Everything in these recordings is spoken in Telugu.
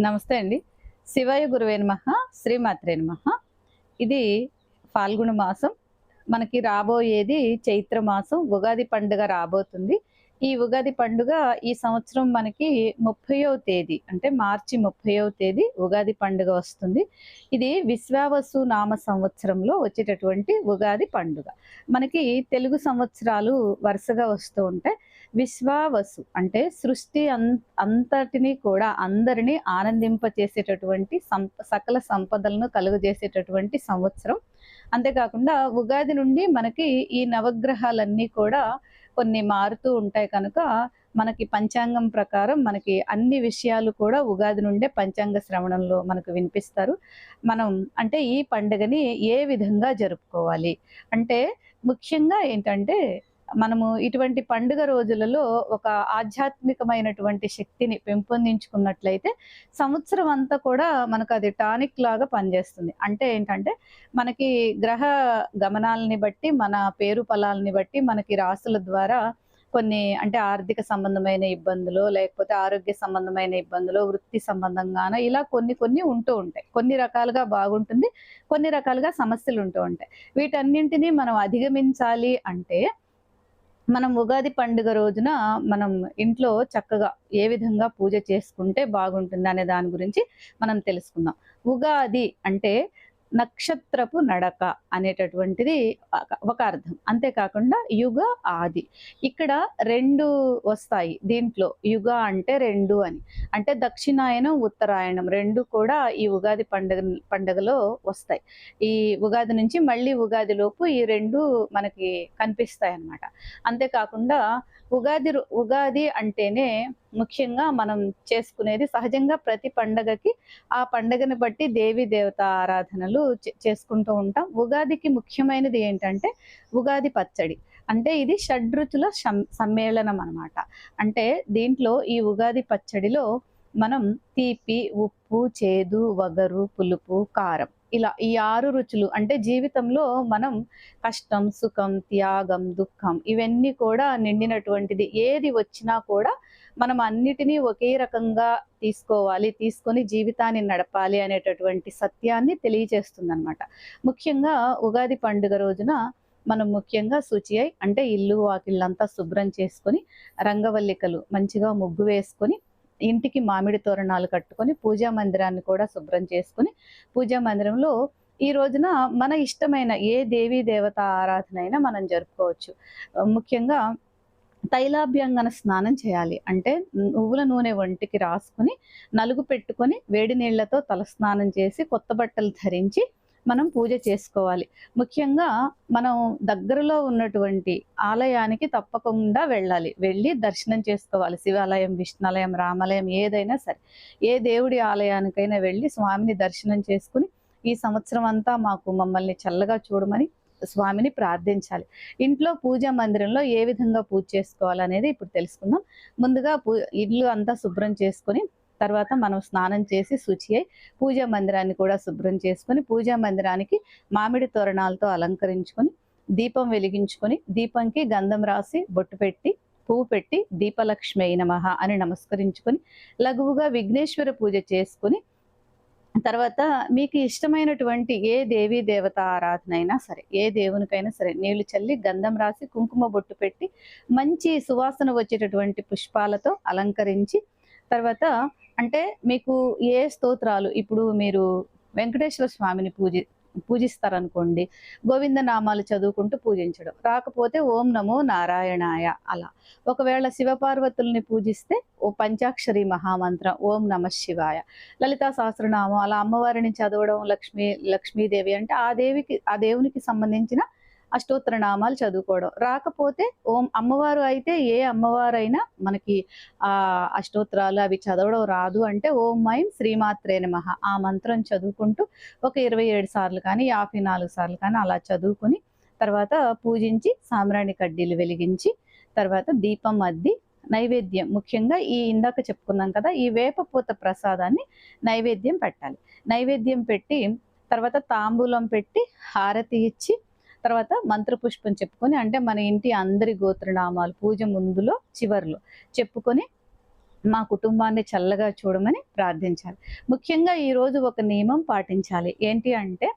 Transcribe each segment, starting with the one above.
నమస్తే అండి. శివాయ గురువే నమః శ్రీమాత్రే ఇది ఫాల్గుణ మాసం. మనకి రాబోయేది చైత్ర మాసం. ఉగాది పండుగ రాబోతుంది. ఈ ఉగాది పండుగ ఈ సంవత్సరం మనకి ముప్పయో తేదీ అంటే మార్చి ముప్పయో తేదీ ఉగాది పండుగ వస్తుంది. ఇది విశ్వావసు నామ సంవత్సరంలో వచ్చేటటువంటి ఉగాది పండుగ. మనకి తెలుగు సంవత్సరాలు వరుసగా వస్తూ ఉంటాయి విశ్వావసు అంటే సృష్టి అంతటినీ అంతటిని కూడా అందరినీ ఆనందింపచేసేటటువంటి సం సకల సంపదలను కలుగజేసేటటువంటి సంవత్సరం. అంతేకాకుండా ఉగాది నుండి మనకి ఈ నవగ్రహాలన్నీ కూడా కొన్ని మారుతూ ఉంటాయి కనుక మనకి పంచాంగం ప్రకారం మనకి అన్ని విషయాలు కూడా ఉగాది నుండే పంచాంగ శ్రవణంలో మనకు వినిపిస్తారు. మనం అంటే ఈ పండుగని ఏ విధంగా జరుపుకోవాలి? అంటే ముఖ్యంగా ఏంటంటే మనము ఇటువంటి పండుగ రోజులలో ఒక ఆధ్యాత్మికమైనటువంటి శక్తిని పెంపొందించుకున్నట్లయితే సంవత్సరం అంతా కూడా మనకు అది టానిక్ లాగా పనిచేస్తుంది. అంటే ఏంటంటే మనకి గ్రహ గమనాలని బట్టి మన పేరు ఫలాలని బట్టి మనకి రాసుల ద్వారా కొన్ని అంటే ఆర్థిక సంబంధమైన ఇబ్బందులు లేకపోతే ఆరోగ్య సంబంధమైన ఇబ్బందులు వృత్తి సంబంధంగాన ఇలా కొన్ని కొన్ని ఉంటూ ఉంటాయి. కొన్ని రకాలుగా బాగుంటుంది కొన్ని రకాలుగా సమస్యలు ఉంటూ ఉంటాయి. వీటన్నింటినీ మనం అధిగమించాలి అంటే మనం ఉగాది పండుగ రోజున మనం ఇంట్లో చక్కగా ఏ విధంగా పూజ చేసుకుంటే బాగుంటుంది అనే దాని గురించి మనం తెలుసుకుందాం. ఉగాది అంటే నక్షత్రపు నడక అనేటటువంటిది ఒక- అర్థం. అంతేకాకుండా యుగ ఆది. ఇక్కడ రెండు వస్తాయి దీంట్లో. యుగ అంటే రెండు అని. అంటే దక్షిణాయనం ఉత్తరాయణం రెండు కూడా ఈ ఉగాది పండుగ పండుగలో వస్తాయి. ఈ ఉగాది నుంచి మళ్ళీ ఉగాది లోపు ఈ రెండు మనకి కనిపిస్తాయి అన్నమాట అంతేకాకుండా ఉగాది ఉగాది అంటేనే ముఖ్యంగా మనం చేసుకునేది సహజంగా ప్రతి పండగకి ఆ పండగని బట్టి దేవి దేవత ఆరాధనలు చే- చేసుకుంటూ ఉంటాం. ఉగాదికి ముఖ్యమైనది ఏంటంటే ఉగాది పచ్చడి. అంటే ఇది షడ్రుచుల సమ్- సమ్మేళనం అనమాట అంటే దీంట్లో ఈ ఉగాది పచ్చడిలో మనం తీపి ఉప్పు చేదు వగరు పులుపు కారం ఇలా ఈ ఆరు రుచులు అంటే జీవితంలో మనం కష్టం సుఖం త్యాగం దుఃఖం ఇవన్నీ కూడా నిండినటువంటిది. ఏది వచ్చినా కూడా మనం అన్నిటినీ ఒకే రకంగా తీసుకోవాలి తీసుకొని జీవితాన్ని నడపాలి అనేటటువంటి సత్యాన్ని తెలియజేస్తుంది అనమాట ముఖ్యంగా ఉగాది పండుగ రోజున మనం ముఖ్యంగా శుచి అయి అంటే ఇల్లు వాకిళ్ళంతా శుభ్రం చేసుకొని రంగవల్లికలు మంచిగా ముగ్గు వేసుకొని ఇంటికి మామిడి తోరణాలు కట్టుకొని పూజా మందిరాన్ని కూడా శుభ్రం చేసుకొని పూజా మందిరంలో ఈ రోజున మన ఇష్టమైన ఏ దేవీ దేవత ఆరాధన అయినా మనం జరుపుకోవచ్చు. ముఖ్యంగా తైలాభ్యంగన స్నానం చేయాలి. అంటే నువ్వుల నూనె ఒంటికి రాసుకొని నలుగు పెట్టుకొని వేడి నీళ్ళతో తలస్నానం చేసి కొత్త బట్టలు ధరించి మనం పూజ చేసుకోవాలి. ముఖ్యంగా మనం దగ్గరలో ఉన్నటువంటి ఆలయానికి తప్పకుండా వెళ్ళాలి. వెళ్ళి దర్శనం చేసుకోవాలి. శివాలయం విష్ణాలయం రామాలయం ఏదైనా సరే. ఏ దేవుడి ఆలయానికైనా వెళ్ళి స్వామిని దర్శనం చేసుకుని ఈ సంవత్సరం అంతా మాకు మమ్మల్ని చల్లగా చూడమని స్వామిని ప్రార్థించాలి. ఇంట్లో పూజా మందిరంలో ఏ విధంగా పూజ చేసుకోవాలనేది ఇప్పుడు తెలుసుకుందాం. ముందుగా పూ ఇల్లు అంతా శుభ్రం చేసుకొని తర్వాత మనం స్నానం చేసి శుచి అయి పూజా మందిరాన్ని కూడా శుభ్రం చేసుకొని పూజా మందిరానికి మామిడి తోరణాలతో అలంకరించుకొని దీపం వెలిగించుకొని దీపంకి గంధం రాసి బొట్టు పెట్టి పువ్వు పెట్టి దీపలక్ష్మి అయిన మహా అని నమస్కరించుకొని లఘువుగా విఘ్నేశ్వర పూజ చేసుకుని తర్వాత మీకు ఇష్టమైనటువంటి ఏ దేవీ దేవత ఆరాధన అయినా సరే ఏ దేవునికైనా సరే నీళ్ళు చల్లి గంధం రాసి కుంకుమ బొట్టు పెట్టి మంచి సువాసన వచ్చేటటువంటి పుష్పాలతో అలంకరించి తర్వాత అంటే మీకు ఏ స్తోత్రాలు ఇప్పుడు మీరు వెంకటేశ్వర స్వామిని పూజ పూజిస్తారనుకోండి గోవింద నామాలు చదువుకుంటూ పూజించడం. రాకపోతే ఓం నమో నారాయణాయ అలా. ఒకవేళ శివపార్వతుల్ని పూజిస్తే ఓ పంచాక్షరి మహామంత్రం ఓం నమ శివాయ. లలితా సహస్రనామం అలా అమ్మవారిని చదవడం లక్ష్మీ లక్ష్మీదేవి అంటే ఆ దేవికి ఆ దేవునికి సంబంధించిన అష్టోత్తర నామాలు చదువుకోవడం. రాకపోతే ఓం అమ్మవారు అయితే ఏ అమ్మవారైనా మనకి ఆ అష్టోత్తరాలు అవి చదవడం రాదు అంటే ఓం మైం శ్రీమాత్రే నమః. ఆ మంత్రం చదువుకుంటూ ఒక ఇరవై ఏడు సార్లు కానీ యాభై నాలుగు సార్లు కానీ అలా చదువుకొని తర్వాత పూజించి సామ్రాణి కడ్డీలు వెలిగించి తర్వాత దీపం అద్ది నైవేద్యం. ముఖ్యంగా ఈ ఇందాక చెప్పుకున్నాం కదా ఈ వేపపూత ప్రసాదాన్ని నైవేద్యం పెట్టాలి. నైవేద్యం పెట్టి తర్వాత తాంబూలం పెట్టి హారతి ఇచ్చి తర్వాత మంత్రపుష్పం చెప్పుకొని అంటే మన ఇంటి అందరి గోత్రనామాలు పూజ ముందులో చివర్లో చెప్పుకొని మా కుటుంబాన్ని చల్లగా చూడమని ప్రార్థించాలి. ముఖ్యంగా ఈరోజు ఒక నియమం పాటించాలి. ఏంటి అంటే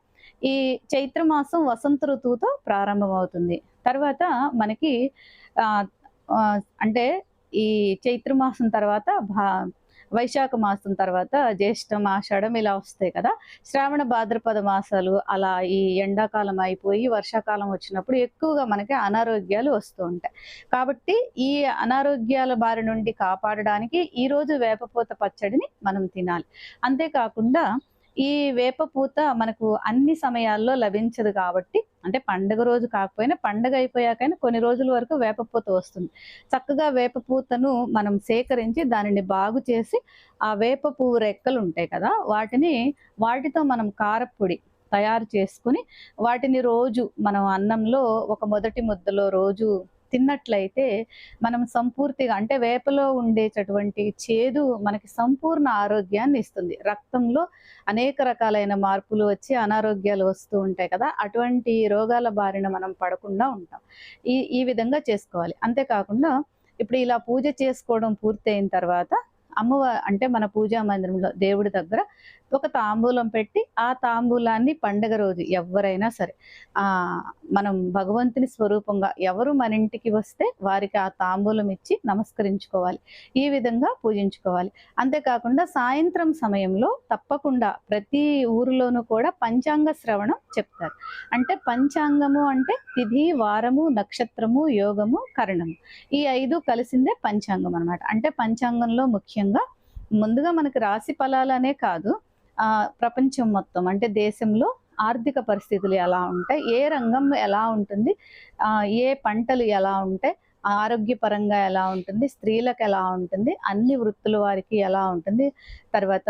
ఈ చైత్రమాసం వసంత ఋతువుతో ప్రారంభమవుతుంది. తర్వాత మనకి అంటే ఈ చైత్రమాసం తర్వాత భా వైశాఖ మాసం తర్వాత జ్యేష్ఠం ఆషాఢం ఇలా వస్తాయి కదా. శ్రావణ భాద్రపద మాసాలు అలా ఈ ఎండాకాలం అయిపోయి వర్షాకాలం వచ్చినప్పుడు ఎక్కువగా మనకి అనారోగ్యాలు వస్తూ ఉంటాయి. కాబట్టి ఈ అనారోగ్యాల బారి నుండి కాపాడడానికి ఈరోజు వేపపూత పచ్చడిని మనం తినాలి. అంతేకాకుండా ఈ వేపపూత మనకు అన్ని సమయాల్లో లభించదు కాబట్టి అంటే పండగ రోజు కాకపోయినా పండగ అయిపోయాకైనా కొన్ని రోజుల వరకు వేపపూత వస్తుంది. చక్కగా వేపపూతను మనం సేకరించి దానిని బాగు చేసి ఆ వేప పువ్వు రెక్కలు ఉంటాయి కదా వాటిని వాటితో మనం కారపొడి తయారు చేసుకుని వాటిని రోజు మనం అన్నంలో ఒక మొదటి ముద్దలో రోజు తిన్నట్లయితే మనం సంపూర్తిగా అంటే వేపలో ఉండేటటువంటి చేదు మనకి సంపూర్ణ ఆరోగ్యాన్ని ఇస్తుంది. రక్తంలో అనేక రకాలైన మార్పులు వచ్చి అనారోగ్యాలు వస్తూ ఉంటాయి కదా అటువంటి రోగాల బారిన మనం పడకుండా ఉంటాం. ఈ ఈ విధంగా చేసుకోవాలి. అంతేకాకుండా ఇప్పుడు ఇలా పూజ చేసుకోవడం పూర్తయిన తర్వాత అమ్మవారి అంటే మన పూజా మందిరంలో దేవుడి దగ్గర ఒక తాంబూలం పెట్టి ఆ తాంబూలాన్ని పండగ రోజు ఎవరైనా సరే ఆ మనం భగవంతుని స్వరూపంగా ఎవరు మన ఇంటికి వస్తే వారికి ఆ తాంబూలం ఇచ్చి నమస్కరించుకోవాలి ఈ విధంగా పూజించుకోవాలి. అంతేకాకుండా సాయంత్రం సమయంలో తప్పకుండా ప్రతి ఊరిలోనూ కూడా పంచాంగ శ్రవణం చెప్తారు. అంటే పంచాంగము అంటే తిథి వారము నక్షత్రము యోగము కరణము. ఈ ఐదు కలిసిందే పంచాంగం అనమాట అంటే పంచాంగంలో ముఖ్యంగా ముందుగా మనకి రాశి ఫలాలనే కాదు ప్రపంచం మొత్తం అంటే దేశంలో ఆర్థిక పరిస్థితులు ఎలా ఉంటాయి? ఏ రంగం ఎలా ఉంటుంది? ఏ పంటలు ఎలా ఉంటాయి? ఆరోగ్యపరంగా ఎలా ఉంటుంది? స్త్రీలకు ఎలా ఉంటుంది? అన్ని వృత్తుల వారికి ఎలా ఉంటుంది? తర్వాత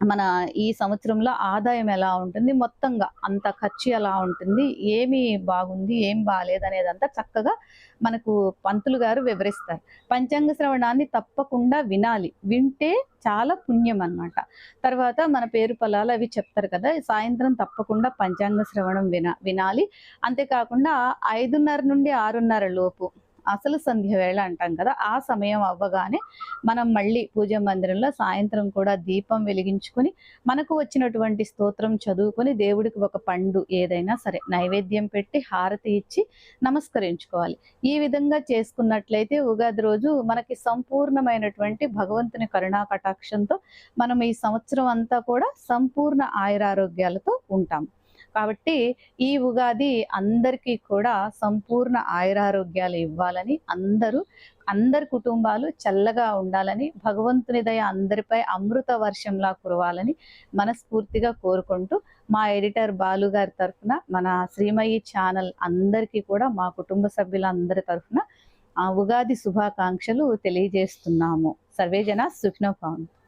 మన ఈ సంవత్సరంలో ఆదాయం ఎలా ఉంటుంది? మొత్తంగా అంత ఖర్చు ఎలా ఉంటుంది? ఏమి బాగుంది? ఏం బాగాలేదు అనేదంతా చక్కగా మనకు పంతులు గారు వివరిస్తారు. పంచాంగ శ్రవణాన్ని తప్పకుండా వినాలి. వింటే చాలా పుణ్యం అన్నమాట. తర్వాత మన పేరు పొలాలు అవి చెప్తారు కదా సాయంత్రం తప్పకుండా పంచాంగ శ్రవణం విన వినాలి. అంతేకాకుండా ఐదున్నర నుండి ఆరున్నర లోపు అసలు సంధ్య వేళ అంటాం కదా ఆ సమయం అవ్వగానే మనం మళ్ళీ పూజ మందిరంలో సాయంత్రం కూడా దీపం వెలిగించుకుని మనకు వచ్చినటువంటి స్తోత్రం చదువుకొని దేవుడికి ఒక పండు ఏదైనా సరే నైవేద్యం పెట్టి హారతి ఇచ్చి నమస్కరించుకోవాలి. ఈ విధంగా చేసుకున్నట్లయితే ఉగాది రోజు మనకి సంపూర్ణమైనటువంటి భగవంతుని కరుణా కటాక్షంతో మనం ఈ సంవత్సరం అంతా కూడా సంపూర్ణ ఆయురారోగ్యాలతో ఉంటాం. కాబట్టి ఈ ఉగాది అందరికీ కూడా సంపూర్ణ ఆయురారోగ్యాలు ఇవ్వాలని అందరూ అందరి కుటుంబాలు చల్లగా ఉండాలని భగవంతుని దయ అందరిపై అమృత వర్షంలా కురవాలని మనస్ఫూర్తిగా కోరుకుంటూ మా ఎడిటర్ బాలు గారి తరఫున మన శ్రీమయి ఛానల్ అందరికీ కూడా మా కుటుంబ సభ్యులందరి తరఫున ఆ ఉగాది శుభాకాంక్షలు తెలియజేస్తున్నాము. సర్వేజన సుఖ్నభావం